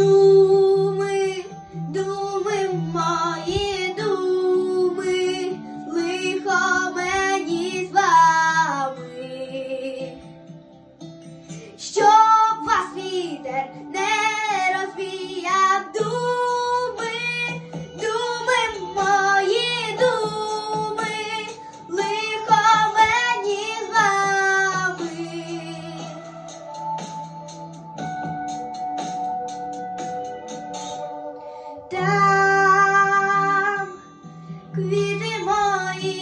думи, думи мої. там квіти мої,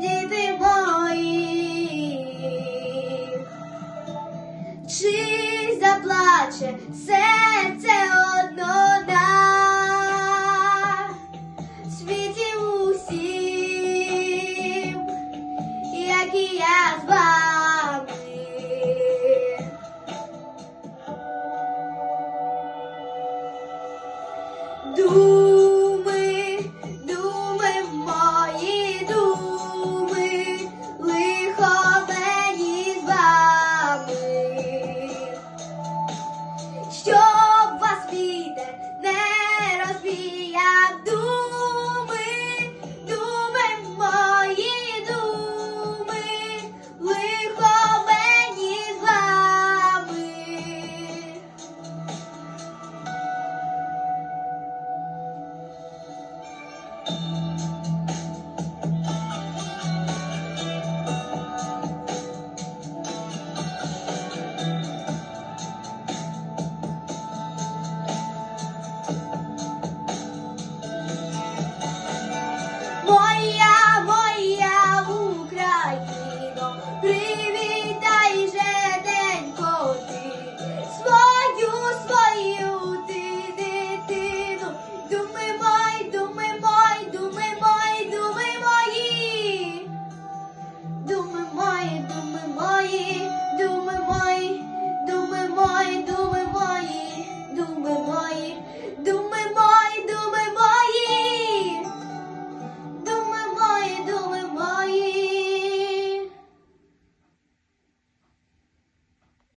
діти мої, чи заплаче серце одно на світі усім, як і я з. Do